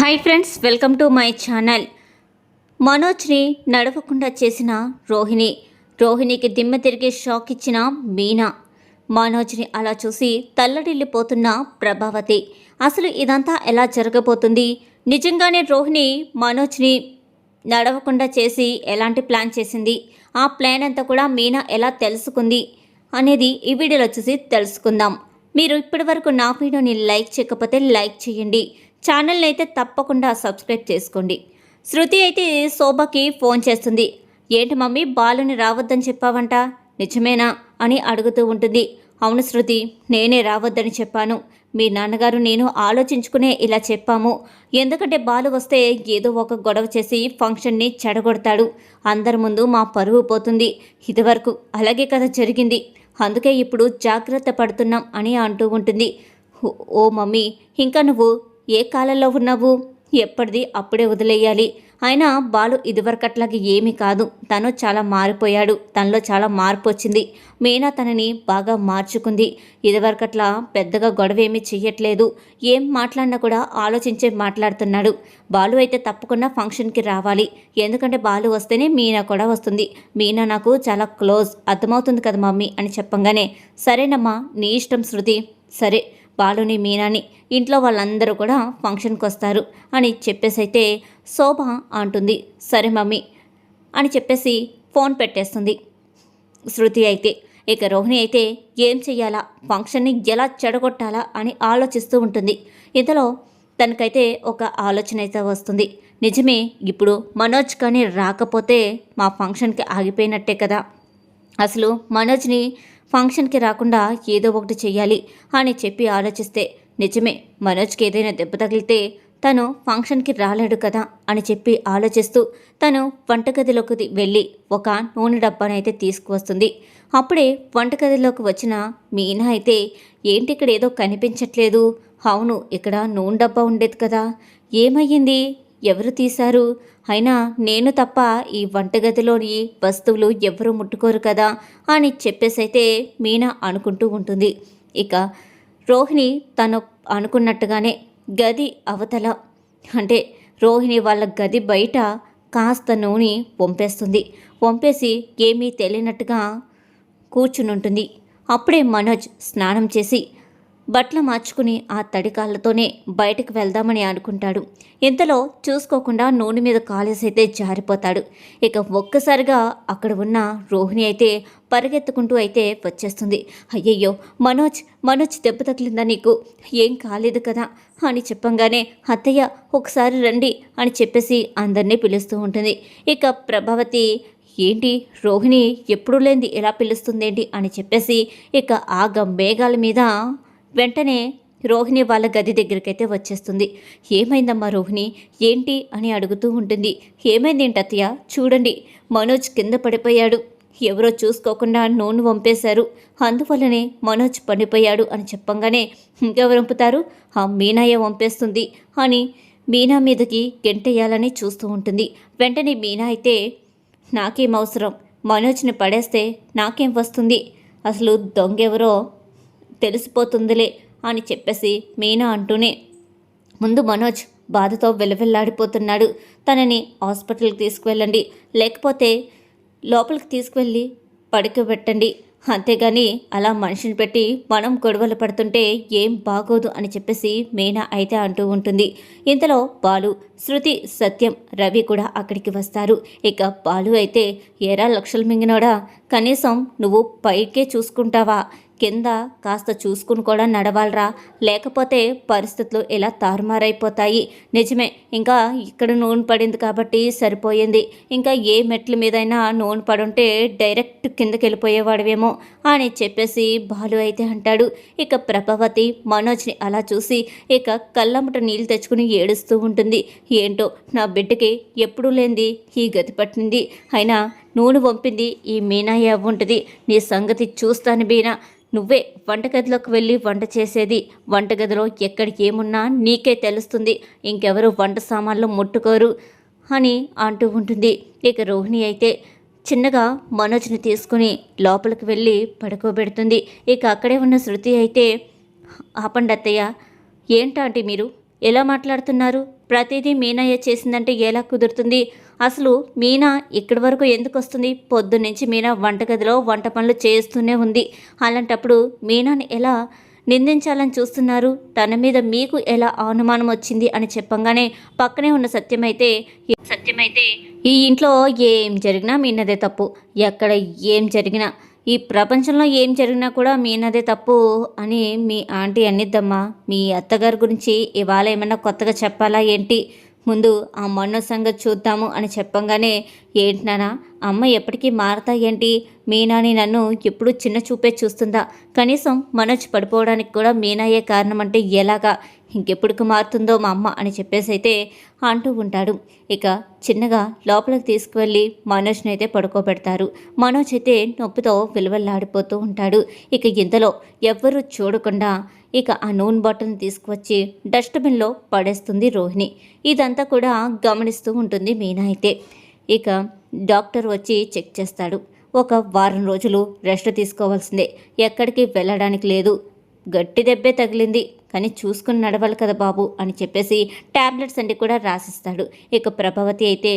Hi friends welcome to my channel. మనోజ్ని నడవకుండా చేసిన రోహిణి. రోహిణికి దిమ్మ తిరిగే షాక్ ఇచ్చిన మీనా. మనోజ్ని అలా చూసి తల్లడిల్లిపోతున్న ప్రభావతి. అసలు ఇదంతా ఎలా జరగబోతుంది? నిజంగానే రోహిణి మనోజ్ని నడవకుండా చేసి ఎలాంటి ప్లాన్ చేసింది? ఆ ప్లాన్ అంతా కూడా మీనా ఎలా తెలుసుకుంది? అనేది ఈ వీడియోలో చూసి తెలుసుకుందాం. మీరు ఇప్పటివరకు నా వీడియోని లైక్ చేయకపోతే లైక్ చేయండి. ఛానల్ని అయితే తప్పకుండా సబ్స్క్రైబ్ చేసుకోండి. శృతి అయితే శోభకి ఫోన్ చేస్తుంది. ఏంటి మమ్మీ బాలుని రావద్దని చెప్పావంట? నిజమేనా? అని అడుగుతూ ఉంటుంది. అవును శృతి నేనే రావద్దని చెప్పాను. మీ నాన్నగారు నేను ఆలోచించుకునే ఇలా చెప్పాము. ఎందుకంటే బాలు వస్తే ఏదో ఒక గొడవ చేసి ఫంక్షన్ని చెడగొడతాడు. అందరి ముందు మా పరువు పోతుంది. ఇదివరకు అలాగే కదా జరిగింది. అందుకే ఇప్పుడు జాగ్రత్త పడుతున్నాం అని అంటూ ఉంటుంది. "ఓ- ఓ మమ్మీ ఇంకా నువ్వు ఏ కాలంలో ఉన్నావు? ఎప్పటిది అప్పుడే వదిలేయాలి. అయినా బాలు ఇదివరకట్లాగా ఏమీ కాదు. తను చాలా మారిపోయాడు. తనలో చాలా మార్పు వచ్చింది. మీనా తనని బాగా మార్చుకుంది. ఇదివరకట్లా పెద్దగా గొడవ ఏమీ చెయ్యట్లేదు. ఏం మాట్లాడినా కూడా ఆలోచించే మాట్లాడుతున్నాడు. బాలు అయితే తప్పకుండా ఫంక్షన్కి రావాలి. ఎందుకంటే బాలు వస్తేనే మీనా కూడా వస్తుంది. మీనా నాకు చాలా క్లోజ్. అర్థమవుతుంది కదా మమ్మీ అని చెప్పంగానే సరేనమ్మా నీ ఇష్టం శృతి. సరే బాలుని మీనాని ఇంట్లో వాళ్ళందరూ కూడా ఫంక్షన్కి వస్తారు అని చెప్పేసి అయితే శోభ అంటుంది. సరే మమ్మీ అని చెప్పేసి ఫోన్ పెట్టేస్తుంది శృతి అయితే. ఇక రోహిణి అయితే ఏం చెయ్యాలా? ఫంక్షన్ని ఎలా చెడగొట్టాలా? అని ఆలోచిస్తూ ఉంటుంది. ఇంతలో తనకైతే ఒక ఆలోచన అయితే వస్తుంది. నిజమే ఇప్పుడు మనోజ్ కానీ రాకపోతే మా ఫంక్షన్కి ఆగిపోయినట్టే కదా. అసలు మనోజ్ని ఫంక్షన్కి రాకుండా ఏదో ఒకటి చెయ్యాలి అని చెప్పి ఆలోచిస్తే నిజమే మనోజ్కి ఏదైనా దెబ్బ తగిలితే తను ఫంక్షన్కి రాలేడు కదా అని చెప్పి ఆలోచిస్తూ తను వంటగదిలోకి వెళ్ళి ఒక నూనె డబ్బానైతే తీసుకువస్తుంది. అప్పుడే వంటగదిలోకి వచ్చిన మీనా అయితే ఏంటి ఇక్కడ ఏదో కనిపించట్లేదు? అవును ఇక్కడ నూనె డబ్బా ఉండేది కదా. ఏమయ్యింది? ఎవరు తీశారు? అయినా నేను తప్ప ఈ వంటగదిలోని వస్తువులు ఎవరు ముట్టుకోరు కదా అని చెప్పేసైతే మీనా అనుకుంటూ ఉంటుంది. ఇక రోహిణి తను అనుకున్నట్టుగానే గది అవతల. అంటే రోహిణి వాళ్ళ గది బయట కాస్త నూనె వంపేస్తుంది. వంపేసి ఏమీ తెలియనట్టుగా కూర్చునుంటుంది. అప్పుడే మనోజ్ స్నానం చేసి బట్టలు మార్చుకుని ఆ తడి కాళ్ళతోనే బయటకు వెళ్దామని అనుకుంటాడు. ఇంతలో చూసుకోకుండా నూనె మీద కాలేసైతే జారిపోతాడు. ఇక ఒక్కసారిగా అక్కడ ఉన్న రోహిణి అయితే పరిగెత్తుకుంటూ అయితే వచ్చేస్తుంది. అయ్యయ్యో మనోజ్ మనోజ్ దెబ్బ తగిలిందా నీకు? ఏం కాలేదు కదా అని చెప్పంగానే అత్తయ్య ఒకసారి రండి అని చెప్పేసి అందరినీ పిలుస్తూ ఉంటుంది. ఇక ప్రభావతి ఏంటి రోహిణి ఎప్పుడు లేనిది ఎలా పిలుస్తుందేంటి అని చెప్పేసి ఇక ఆగ మేఘాల మీద వెంటనే రోహిణి వాళ్ళ గది దగ్గరికైతే వచ్చేస్తుంది. ఏమైందమ్మా రోహిణి? ఏంటి అని అడుగుతూ ఉంటుంది. ఏమైంది ఏంటి అత్తయ్య? చూడండి. మనోజ్ కింద పడిపోయాడు. ఎవరో చూసుకోకుండా నూనె వంపేశారు. అందువల్లనే మనోజ్ పడిపోయాడు అని చెప్పంగానే ఇంకెవరు వంపుతారు? ఆ మీనాయే వంపేస్తుంది అని మీనా మీదకి గెంటేయాలని చూస్తూ ఉంటుంది. వెంటనే మీనా అయితే నాకేం అవసరం? మనోజ్ని పడేస్తే నాకేం వస్తుంది? అసలు దొంగెవరో తెలిసిపోతుందిలే అని చెప్పేసి మీనా అంటూనే ముందు మనోజ్ బాధతో వెలవెల్లాడిపోతున్నాడు. తనని హాస్పిటల్కి తీసుకువెళ్ళండి. లేకపోతే లోపలికి తీసుకువెళ్ళి పడుకోబెట్టండి అంతేగాని అలా మనిషిని పెట్టి మనం గొడవలు పడుతుంటే ఏం బాగోదు అని చెప్పేసి మీనా అయితే అంటూ ఉంటుంది. ఇంతలో బాలు శృతి సత్యం రవి కూడా అక్కడికి వస్తారు. ఇక బాలు అయితే ఏరా లక్షలు మింగినోడా? కనీసం నువ్వు పైకే చూసుకుంటావా? కింద కాస్త చూసుకుని కూడా నడవాలరా. లేకపోతే పరిస్థితులు ఇలా తారుమారైపోతాయి. నిజమే ఇంకా ఇక్కడ నూనె పడింది కాబట్టి సరిపోయింది. ఇంకా ఏ మెట్ల మీదైనా నూనె పడుంటే డైరెక్ట్ కిందకి వెళ్ళిపోయేవాడివేమో అని చెప్పేసి బాలు అయితే అంటాడు. ఇక ప్రభావతి మనోజ్ని అలా చూసి ఇక కళ్ళమ్మట నీళ్ళు తెచ్చుకుని ఏడుస్తూ ఉంటుంది. ఏంటో నా బిడ్డకి ఎప్పుడూ లేనిది ఈ గతి పట్టింది. అయినా నూనె వంపింది ఈ మీనాయ ఉంటుంది. నీ సంగతి చూస్తాను బీనా. నువ్వే వంటగదిలోకి వెళ్ళి వంట చేసేది. వంటగదిలో ఎక్కడికి ఏమున్నా నీకే తెలుస్తుంది. ఇంకెవరు వంట సామాన్లు ముట్టుకోరు అని అంటూ ఉంటుంది. ఇక రోహిణి అయితే చిన్నగా మనోజ్ని తీసుకుని లోపలికి వెళ్ళి పడుకోబెడుతుంది. ఇక అక్కడే ఉన్న శృతి అయితే ఆపండి అత్తయ్య. ఏంటంటే మీరు? ఎలా మాట్లాడుతున్నారు? ప్రతిదీ మీనయ్య చేసిందంటే ఎలా కుదురుతుంది? అసలు మీనా ఇక్కడి వరకు ఎందుకు వస్తుంది? పొద్దున్నుంచి మీనా వంటగదిలో వంట పనులు చేస్తూనే ఉంది. అలాంటప్పుడు మీనాని ఎలా నిందించాలని చూస్తున్నారు? తన మీద మీకు ఎలా అనుమానం వచ్చింది అని చెప్పంగానే పక్కనే ఉన్న సత్యమైతే సత్యమైతే ఈ ఇంట్లో ఏం జరిగినా మీనదే తప్పు. ఎక్కడ ఏం జరిగినా ఈ ప్రపంచంలో ఏం జరిగినా కూడా మీనదే తప్పు అని మీ ఆంటీ అన్నిద్దమ్మా మీ అత్తగారి గురించి ఇవాళ ఏమన్నా కొత్తగా చెప్పాలా ఏంటి? ముందు ఆ మొన్న సంగతి చూద్దాము అని చెప్పంగానే ఏంటి నాన్న అమ్మ ఎప్పటికీ మారతా ఏంటి? మీనాని నన్ను ఎప్పుడు చిన్న చూపే చూస్తుందా? కనీసం మనోజ్ పడిపోవడానికి కూడా మీనాయే కారణం అంటే ఎలాగా? ఇంకెప్పుడుకు మారుతుందో మా అమ్మ అని చెప్పేసి అయితే అంటూ ఉంటాడు. ఇక చిన్నగా లోపలికి తీసుకువెళ్ళి మనోజ్ని అయితే పడుకోబెడతారు. మనోజ్ అయితే నొప్పితో విలువల్లాడిపోతూ ఉంటాడు. ఇక ఇంతలో ఎవ్వరూ చూడకుండా ఇక ఆ నూనె బాటిల్ని తీసుకువచ్చి డస్ట్బిన్లో పడేస్తుంది రోహిణి. ఇదంతా కూడా గమనిస్తూ ఉంటుంది మీనా అయితే. ఇక డాక్టర్ వచ్చి చెక్ చేస్తాడు. ఒక వారం రోజులు రెస్ట్ తీసుకోవాల్సిందే. ఎక్కడికి వెళ్ళడానికి లేదు. గట్టి దెబ్బే తగిలింది. కానీ చూసుకుని నడవాలి కదా బాబు అని చెప్పేసి ట్యాబ్లెట్స్ అన్ని కూడా రాసిస్తాడు. ఇక ప్రభావతి అయితే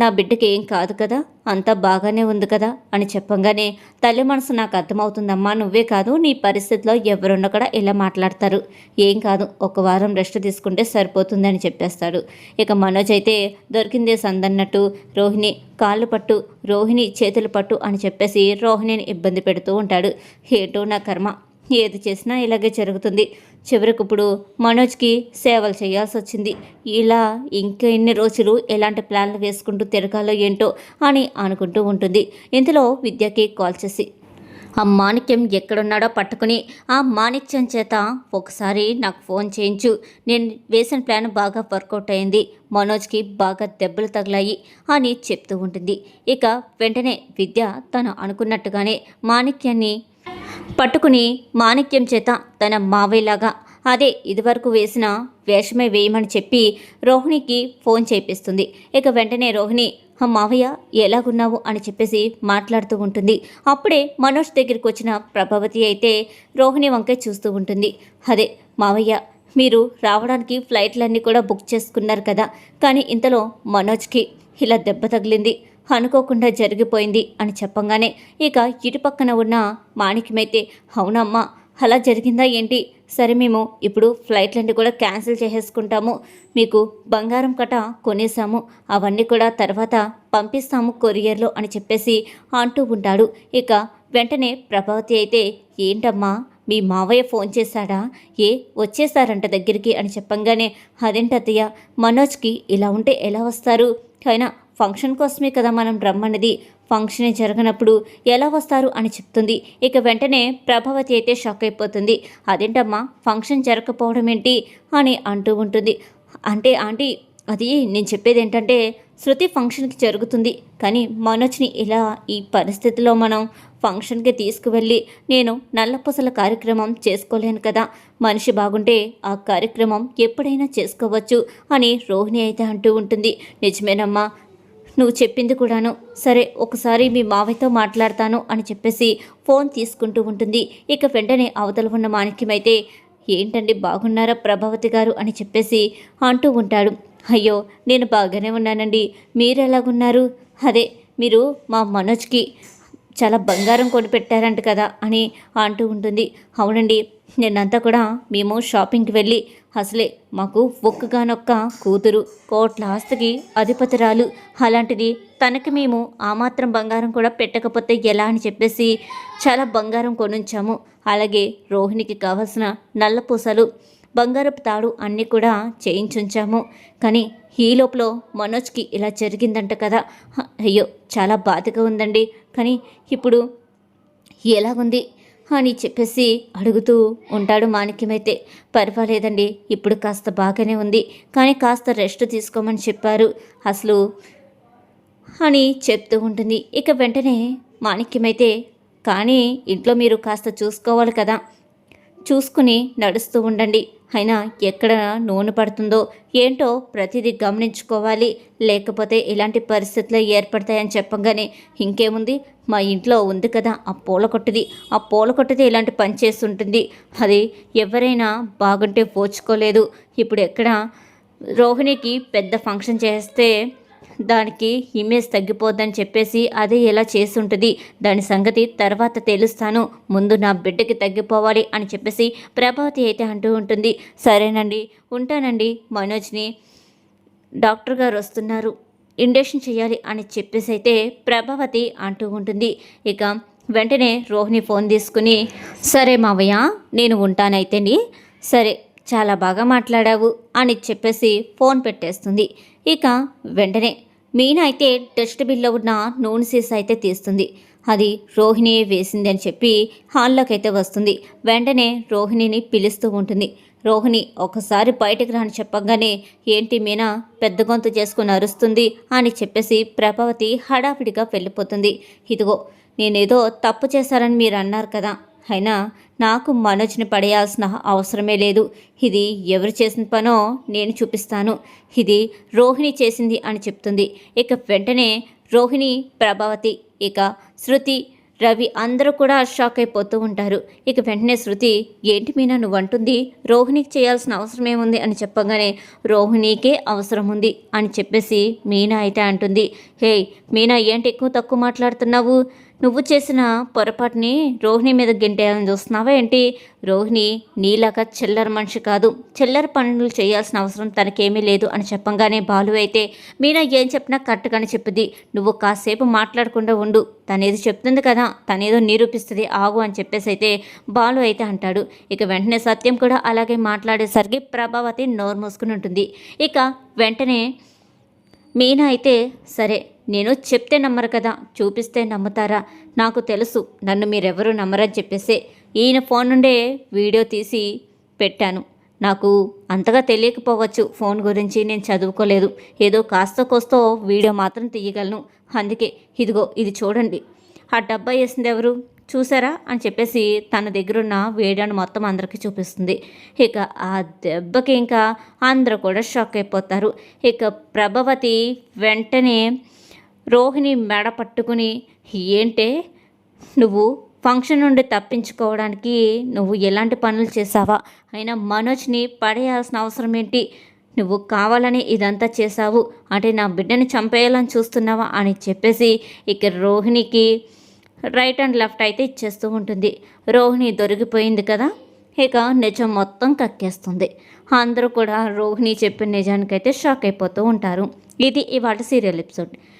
నా బిడ్డకి ఏం కాదు కదా అంతా బాగానే ఉంది కదా అని చెప్పంగానే తల్లి మనసు నాకు అర్థమవుతుందమ్మా నువ్వే కాదు నీ పరిస్థితిలో ఎవరున్నా కూడా ఇలా మాట్లాడతారు. ఏం కాదు ఒక వారం రెస్ట్ తీసుకుంటే సరిపోతుందని చెప్పేస్తాడు. ఇక మనోజ్ అయితే దొరికిందే సందన్నట్టు రోహిణి కాళ్ళు పట్టు రోహిణి చేతులు పట్టు అని చెప్పేసి రోహిణిని ఇబ్బంది పెడుతూ ఉంటాడు. ఏటో నా కర్మ ఏది చేసినా ఇలాగే జరుగుతుంది. చివరికి ఇప్పుడు మనోజ్కి సేవలు చేయాల్సి వచ్చింది ఇలా ఇంకా ఎన్ని రోజులు ఎలాంటి ప్లాన్లు వేసుకుంటూ తిరగాలో ఏంటో అని అనుకుంటూ ఉంటుంది. ఇంతలో విద్యకి కాల్ చేసి ఆ మాణిక్యం ఎక్కడున్నాడో పట్టుకుని ఆ మాణిక్యం చేత ఒకసారి నాకు ఫోన్ చేయించు. నేను వేసిన ప్లాన్ బాగా వర్కౌట్ అయింది. మనోజ్కి బాగా దెబ్బలు తగిలాయి అని చెప్తూ ఉంటుంది. ఇక వెంటనే విద్య తను అనుకున్నట్టుగానే మాణిక్యాన్ని పట్టుకుని మాణిక్యం చేత తన మావయ్యలాగా అదే ఇదివరకు వేసిన వేషమే వేయమని చెప్పి రోహిణికి ఫోన్ చేపిస్తుంది. ఇక వెంటనే రోహిణి "ఆ మావయ్య ఎలాగున్నావు? అని చెప్పేసి మాట్లాడుతూ ఉంటుంది. అప్పుడే మనోజ్ దగ్గరికి వచ్చిన ప్రభావతి అయితే రోహిణి వంకే చూస్తూ ఉంటుంది. అదే మావయ్య మీరు రావడానికి ఫ్లైట్లన్నీ కూడా బుక్ చేసుకున్నారు కదా. కానీ ఇంతలో మనోజ్కి ఇలా దెబ్బ తగిలింది. అనుకోకుండా జరిగిపోయింది అని చెప్పంగానే ఇక ఇటు పక్కన ఉన్న మాణిక్యమైతే అవునమ్మా అలా జరిగిందా ఏంటి? సరే మేము ఇప్పుడు ఫ్లైట్లన్నీ కూడా క్యాన్సిల్ చేసేసుకుంటాము. మీకు బంగారం కట కొనేసాము అవన్నీ కూడా తర్వాత పంపిస్తాము కొరియర్లో అని చెప్పేసి అంటూ ఉంటాడు. ఇక వెంటనే ప్రభావతి అయితే ఏంటమ్మా మీ మావయ్య ఫోన్ చేశాడా? ఏ వచ్చేసారంట దగ్గరికి అని చెప్పంగానే అదేంటత్తయ్య మనోజ్కి ఇలా ఉంటే ఎలా వస్తారు? అయినా ఫంక్షన్ కోసమే కదా మనం రమ్మన్నది ఫంక్షన్ జరగనప్పుడు ఎలా వస్తారు అని చెప్తుంది. ఇక వెంటనే ప్రభావతి అయితే షాక్ అయిపోతుంది. అదేంటమ్మా ఫంక్షన్ జరగకపోవడం ఏంటి అని అంటూ ఉంటుంది. అంటే ఆంటీ అది నేను చెప్పేది ఏంటంటే శృతి ఫంక్షన్కి జరుగుతుంది. కానీ మనోజ్ని ఇలా ఈ పరిస్థితిలో మనం ఫంక్షన్కి తీసుకువెళ్ళి నేను నల్లపూసల కార్యక్రమం చేసుకోలేను కదా. మనిషి బాగుంటే ఆ కార్యక్రమం ఎప్పుడైనా చేసుకోవచ్చు అని రోహిణి అయితే అంటూ ఉంటుంది. నిజమేనమ్మా నువ్వు చెప్పింది కూడాను. సరే ఒకసారి మీ మావయ్యతో మాట్లాడతాను అని చెప్పేసి ఫోన్ తీసుకుంటూ ఉంటుంది. ఇక వెంటనే అవతల ఉన్న మాణిక్యమైతే ఏంటండి బాగున్నారా ప్రభావతి గారు? అని చెప్పేసి అంటూ ఉంటాడు. అయ్యో నేను బాగానే ఉన్నానండి. మీరు ఎలాగున్నారు అదే మీరు మా మనోజ్కి చాలా బంగారం కొని పెట్టారంట కదా అని అంటూ ఉంటుంది. అవునండి నిన్నంతా కూడా మేము షాపింగ్కి వెళ్ళి అసలే మాకు ఒక్కగానొక్క కూతురు. కోట్ల ఆస్తికి అధిపతిరాలు. అలాంటిది తనకి మేము ఆ మాత్రం బంగారం కూడా పెట్టకపోతే ఎలా అని చెప్పేసి చాలా బంగారం కొనుంచాము. అలాగే రోహిణికి కావలసిన నల్ల పూసలు బంగారపు తాడు అన్నీ కూడా చేయించుంచాము. కానీ ఈ లోపల మనోజ్కి ఇలా జరిగిందంట కదా. అయ్యో చాలా బాధగా ఉందండి. కానీ ఇప్పుడు ఎలాగుంది? అని చెప్పేసి అడుగుతూ ఉంటాడు మాణిక్యమైతే. పర్వాలేదండి ఇప్పుడు కాస్త బాగానే ఉంది కానీ కాస్త రెస్ట్ తీసుకోమని చెప్పారు అసలు అని చెప్తూ ఉంటుంది. ఇక వెంటనే మాణిక్యమైతే కానీ ఇంట్లో మీరు కాస్త చూసుకోవాలి కదా చూసుకుని నడుస్తూ ఉండండి. అయినా ఎక్కడ నూనె పడుతుందో ఏంటో ప్రతిదీ గమనించుకోవాలి. లేకపోతే ఇలాంటి పరిస్థితులు ఏర్పడతాయని చెప్పగానే ఇంకేముంది? మా ఇంట్లో ఉంది కదా ఆ పూల కొట్టుది. ఆ పూల కొట్టుది ఇలాంటి పని చేస్తుంటుంది. అది ఎవరైనా బాగుంటే పోచుకోలేదు. ఇప్పుడు ఎక్కడ రోహిణికి పెద్ద ఫంక్షన్ చేస్తే దానికి ఇమేజ్ తగ్గిపోద్దని చెప్పేసి అదే ఎలా చేస్తుంటుంది. దాని సంగతి తర్వాత తెలుస్తాను. ముందు నా బిడ్డకి తగ్గిపోవాలి అని చెప్పేసి ప్రభావతి అయితే అంటూ ఉంటుంది. సరేనండి ఉంటానండి మనోజ్ని. డాక్టర్ గారు వస్తున్నారు. ఇండక్షన్ చేయాలి అని చెప్పేసి అయితే ప్రభావతి అంటూ ఉంటుంది. ఇక వెంటనే రోహిణి ఫోన్ తీసుకుని సరే మావయ్య నేను ఉంటానైతేని సరే చాలా బాగా మాట్లాడావు అని చెప్పేసి ఫోన్ పెట్టేస్తుంది. ఇక వెంటనే మీనా అయితే డస్ట్బిన్లో ఉన్న నూనె సీసా అయితే తీస్తుంది. అది రోహిణి వేసింది అని చెప్పి హాల్లోకి అయితే వస్తుంది. వెంటనే రోహిణిని పిలుస్తూ ఉంటుంది. రోహిణి ఒకసారి బయటకు రాని చెప్పగానే ఏంటి మీనా పెద్ద గొంతు చేసుకుని అరుస్తుంది అని చెప్పేసి ప్రభావతి హడావిడిగా వెళ్ళిపోతుంది. ఇదిగో నేనేదో తప్పు చేశారని మీరు అన్నారు కదా అయినా నాకు మనోజ్ని పడేయాల్సిన అవసరమే లేదు. ఇది ఎవరు చేసిన పనో నేను చూపిస్తాను. ఇది రోహిణి చేసింది అని చెప్తుంది. ఇక వెంటనే రోహిణి ప్రభావతి ఇక శృతి రవి అందరూ కూడా షాక్ అయిపోతూ ఉంటారు. ఇక వెంటనే శృతి ఏంటి మీనా నువ్వు అంటుంది రోహిణికి చేయాల్సిన అవసరం ఏముంది అని చెప్పగానే రోహిణికే అవసరం ఉంది అని చెప్పేసి మీనా అయితే అంటుంది. హే మీనా ఏంటి ఎక్కువ తక్కువ మాట్లాడుతున్నావు? నువ్వు చేసిన పొరపాటుని రోహిణి మీద గెంటేయాలని చూస్తున్నావా ఏంటి? రోహిణి నీలాగా చిల్లర మనిషి కాదు. చిల్లర పనులు చేయాల్సిన అవసరం తనకేమీ లేదు అని చెప్పంగానే బాలు అయితే మీనా ఏం చెప్పినా కరెక్ట్గానే చెప్పింది నువ్వు కాసేపు మాట్లాడకుండా ఉండు. తనేదో చెప్తుంది కదా తనేదో నిరూపిస్తుంది. ఆగు అని చెప్పేసి అయితే బాలు అయితే అంటాడు. ఇక వెంటనే సత్యం కూడా అలాగే మాట్లాడేసరికి ప్రభావతి నోరు మూసుకుని ఉంటుంది. ఇక వెంటనే మీనా అయితే సరే నేను చెప్తే నమ్మరు కదా చూపిస్తే నమ్ముతారా? నాకు తెలుసు నన్ను మీరెవరూ నమ్మరని చెప్పేసి. ఈయన ఫోన్ నుండే వీడియో తీసి పెట్టాను. నాకు అంతగా తెలియకపోవచ్చు ఫోన్ గురించి నేను చదువుకోలేదు. ఏదో కాస్త కోస్తో వీడియో మాత్రం తీయగలను. అందుకే ఇదిగో ఇది చూడండి. ఆ డబ్బా వేసింది ఎవరు? చూసారా? అని చెప్పేసి తన దగ్గరున్న వేడాను మొత్తం అందరికీ చూపిస్తుంది. ఇక ఆ దెబ్బకి ఇంకా అందరూ కూడా షాక్ అయిపోతారు. ఇక ప్రభావతి వెంటనే రోహిణి మెడ పట్టుకుని ఏంటే? నువ్వు ఫంక్షన్ నుండి తప్పించుకోవడానికి నువ్వు ఎలాంటి పనులు చేసావా అయినా మనోజ్ని పడేయాల్సిన అవసరం ఏంటి? నువ్వు కావాలని ఇదంతా చేసావు అంటే నా బిడ్డని చంపేయాలని చూస్తున్నావా? అని చెప్పేసి ఇక రోహిణికి రైట్ అండ్ లెఫ్ట్ అయితే ఇచ్చేస్తూ ఉంటుంది. రోహిణి దొరికిపోయింది కదా ఇక నిజం మొత్తం కక్కేస్తుంది. అందరూ కూడా రోహిణి చెప్పిన నిజానికైతే షాక్ అయిపోతూ ఉంటారు. ఇది ఇవాళ సీరియల్ ఎపిసోడ్.